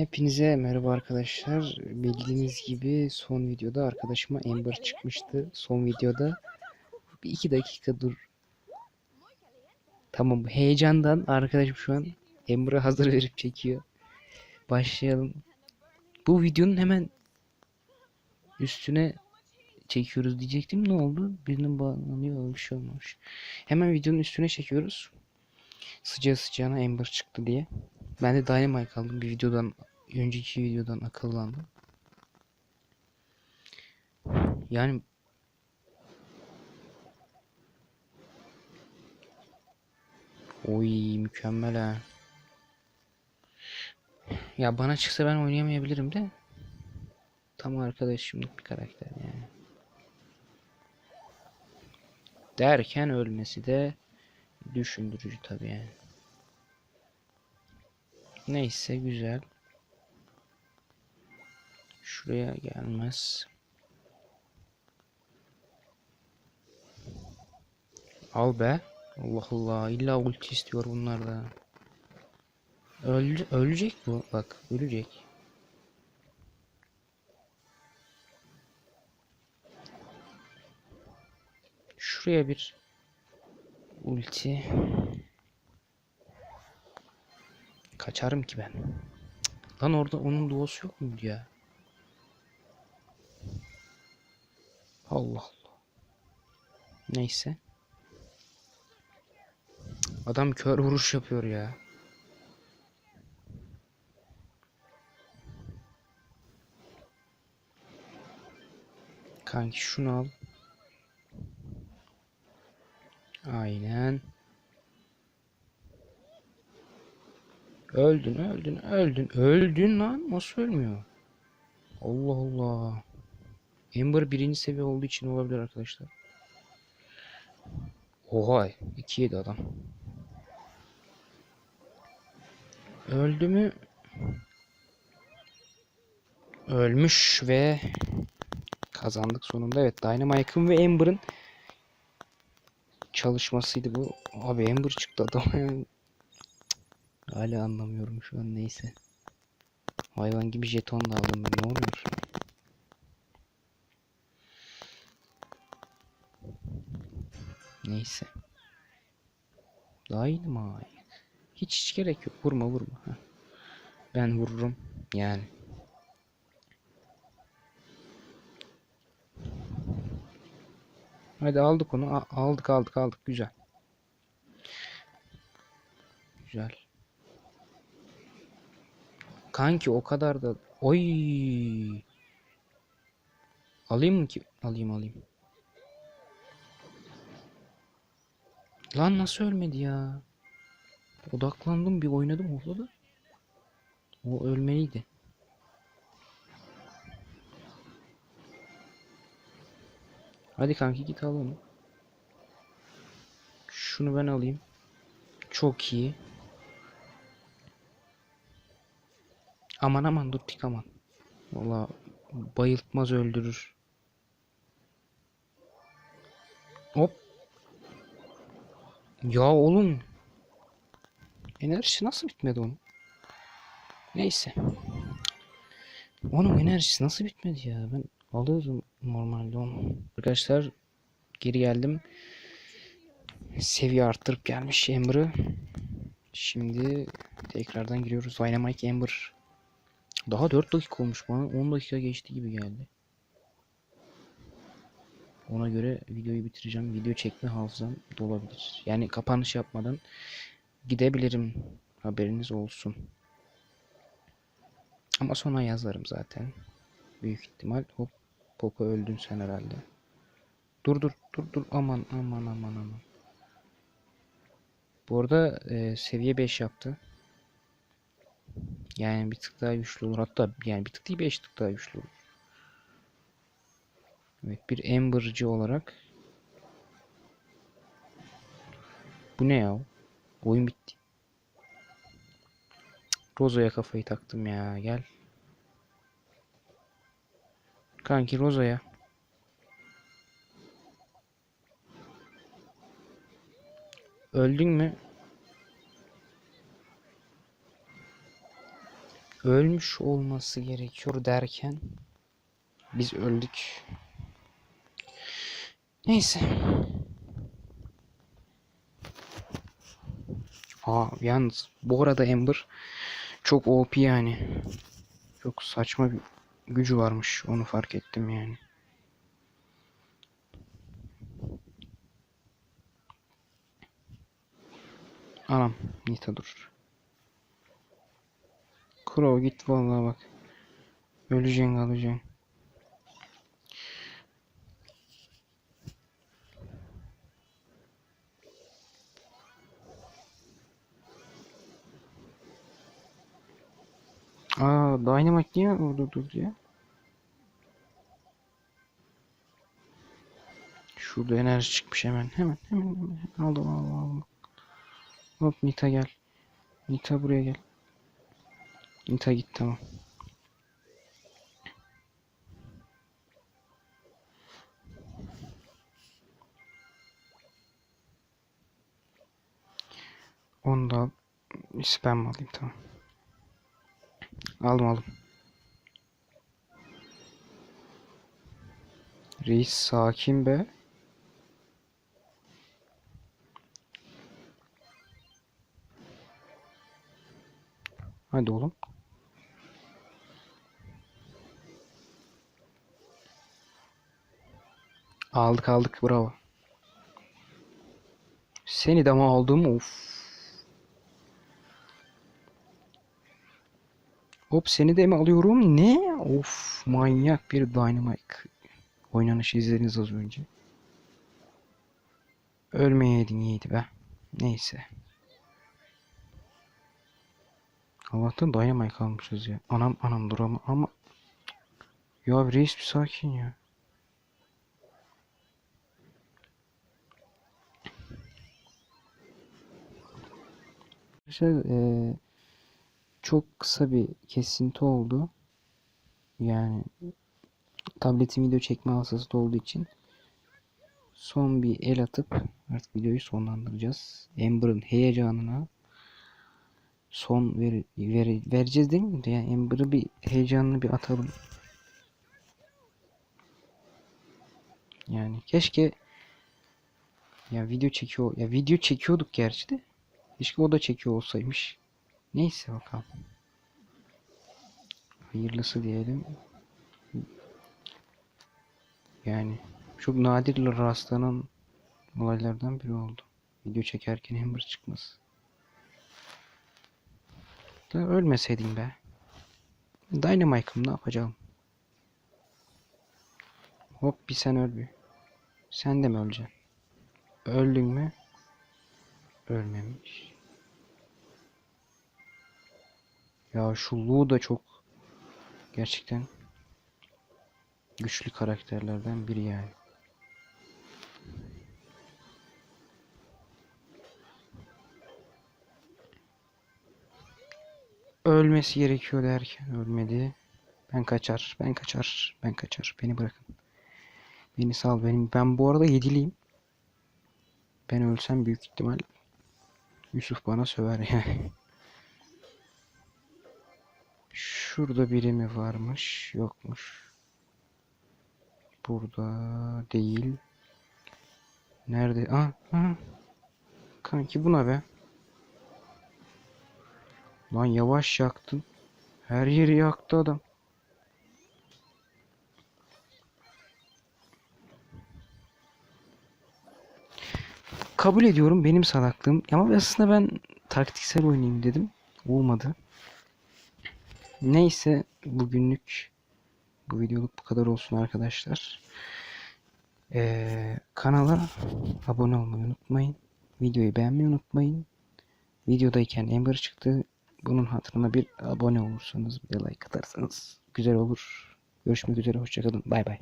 Hepinize merhaba arkadaşlar. Bildiğiniz gibi son videoda arkadaşıma Ember çıkmıştı. Son videoda bir iki dakika dur. Tamam heyecandan arkadaşım şu an Ember'ı hazır verip çekiyor. Başlayalım. Bu videonun hemen üstüne çekiyoruz diyecektim. Ne oldu? Birinin bağlanıyor bir şey olmamış. Hemen videonun üstüne çekiyoruz. Sıcağı sıcağına Ember çıktı diye. Ben de Dynamite aldım bir videodan önceki videodan akıllandım. Yani Oy mükemmel ha. Ya bana çıksa ben oynayamayabilirim de. Tam arkadaşımlık bir karakter yani. Derken ölmesi de düşündürücü tabii yani. Neyse güzel. Şuraya gelmez. Al be. Allah Allah. İlla ulti istiyor bunlar da. Öldü, ölecek bu. Bak ölecek. Şuraya bir ulti. Kaçarım ki ben. Lan orada onun duosu yok muydu ya? Allah Allah. Neyse. Adam kör vuruş yapıyor ya. Kanki şunu al. Aynen. Öldün, öldün, öldün. Öldün lan. Nasıl ölmüyor? Allah Allah. Ember birinci seviye olduğu için olabilir arkadaşlar. Oha 2 yedi adam. Öldü mü? Ölmüş ve kazandık sonunda. Evet Dynamite'ın ve Ember'ın çalışmasıydı bu. Abi Ember çıktı adam. Hala anlamıyorum şu an neyse. Hayvan gibi jeton da aldım ben. Ne oluyor? Neyse. Dynamite. Hiç, hiç gerek yok. Vurma vurma. Ben vururum. Yani. Hadi aldık onu. A- aldık aldık aldık. Güzel. Güzel. Kanki o kadar da oy. Alayım mı ki? Alayım alayım. Lan nasıl ölmedi ya? Odaklandım bir oynadım oldu da. O ölmeliydi. Hadi kanki git al onu. Şunu ben alayım. Çok iyi. Aman aman dur tik aman. Valla bayıltmaz öldürür. Hop. Ya oğlum. Enerjisi nasıl bitmedi onun? Neyse. Onun enerjisi nasıl bitmedi ya? Ben alıyordum normalde onu. Arkadaşlar geri geldim. Seviye arttırıp gelmiş Ember'ı. Şimdi tekrardan giriyoruz. Dynamite Ember. Daha 4 dakika olmuş bana. 10 dakika geçti gibi geldi. Ona göre videoyu bitireceğim. Video çekme hafızam dolabilir. Yani kapanış yapmadan gidebilirim. Haberiniz olsun. Ama sonra yazarım zaten. Büyük ihtimal. Hop. Poco öldün sen herhalde. Dur dur dur dur. Aman aman aman aman. Bu arada e, seviye 5 yaptı. Yani bir tık daha güçlü olur. Hatta yani bir tık değil 5 tık daha güçlü olur. Evet bir Ember'cı olarak. Bu ne ya? Oyun bitti. Roza'ya kafayı taktım ya. Gel. Kanki Roza'ya. Öldün mü? ölmüş olması gerekiyor derken biz öldük. Neyse. Aa yalnız bu arada Ember çok OP yani. Çok saçma bir gücü varmış. Onu fark ettim yani. Anam Nita dur. Crow git vallahi bak. Öleceksin kalacaksın. Aa Dynamite niye orada durdu ya? Şurada enerji çıkmış hemen. Hemen hemen hemen. Aldım aldım aldım. Hop Nita gel. Nita buraya gel. Nita git tamam. Onu da. Spam alayım tamam. Aldım aldım. Reis sakin be. Hadi oğlum. Aldık aldık bravo. Seni de mi aldım? Of. Hop seni de mi alıyorum? Ne? Of manyak bir Dynamite oynanışı izlediniz az önce. Ölmeyeydin iyiydi be. Neyse. Allah'tan Dynamite kalmışız ya. Anam anam dur ama ama. Ya reis bir sakin ya. Arkadaşlar eee çok kısa bir kesinti oldu. Yani tabletin video çekme hastası olduğu için son bir el atıp artık videoyu sonlandıracağız. Amber'ın heyecanına son ver, ver, vereceğiz değil mi? Yani Amber'ı bir heyecanını bir atalım. Yani keşke ya video çekiyor ya video çekiyorduk gerçi de keşke o da çekiyor olsaymış. Neyse bakalım. Hayırlısı diyelim. Yani çok nadir rastlanan olaylardan biri oldu. Video çekerken Ember çıkması. Da ölmeseydim be. Dynamite'ım ne yapacağım? Hop bir sen öl bir. Sen de mi öleceksin? Öldün mü? Ölmemiş. Ya şu Lu da çok gerçekten güçlü karakterlerden biri yani. Ölmesi gerekiyor derken ölmedi. Ben kaçar, ben kaçar, ben kaçar. Beni bırakın. Beni sal benim. Ben bu arada yediliyim. Ben ölsem büyük ihtimal Yusuf bana söver yani. Şurada biri mi varmış? Yokmuş. Burada değil. Nerede? Ah, ah. Kanki buna be. Lan yavaş yaktın. Her yeri yaktı adam. Kabul ediyorum benim salaklığım. Ama aslında ben taktiksel oynayayım dedim. Olmadı. Neyse bugünlük bu videoluk bu kadar olsun arkadaşlar. Ee, kanala abone olmayı unutmayın. Videoyu beğenmeyi unutmayın. Videodayken Ember çıktı. Bunun hatırına bir abone olursanız bir de like atarsanız güzel olur. Görüşmek üzere. Hoşçakalın. Bay bay.